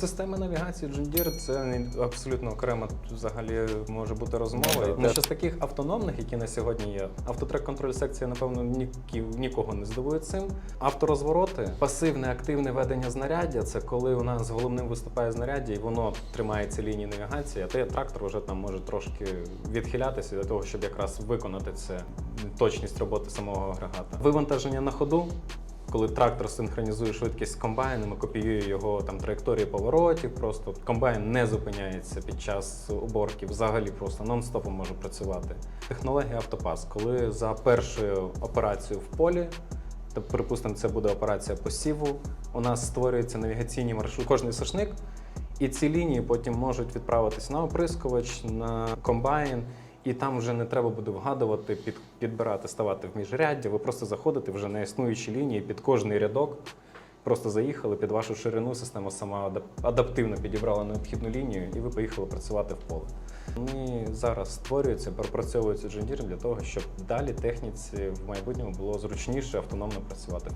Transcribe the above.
Система навігації John Deere – це абсолютно окрема взагалі може бути розмова. Да, Ну, що з таких автономних, які на сьогодні є, автотрек контроль секція, напевно, нікі, нікого не здивує цим. Авторозвороти, пасивне активне ведення знаряддя це коли у нас головним виступає знаряддя, і воно тримає ці лінії навігації, а той трактор вже там може трошки відхилятися для того, щоб якраз виконати це точність роботи самого агрегата. Вивантаження на ходу. Коли трактор синхронізує швидкість з комбайном і копіює його там траєкторії поворотів, просто комбайн не зупиняється під час уборки, взагалі просто нон-стопом може працювати. Технологія автопас, коли за першою операцією в полі, то припустимо, це буде операція посіву, у нас створюється навігаційні маршрут, кожний сошник, і ці лінії потім можуть відправитись на оприскувач, на комбайн. І там вже не треба буде вгадувати, під, підбирати, ставати в міжряддя. Ви просто заходите вже на існуючі лінії під кожний рядок. Просто заїхали під вашу ширину, система сама адап- адаптивно підібрала необхідну лінію, і ви поїхали працювати в поле. Вони зараз створюються, пропрацьовуються джендіром для того, щоб далі техніці в майбутньому було зручніше автономно працювати.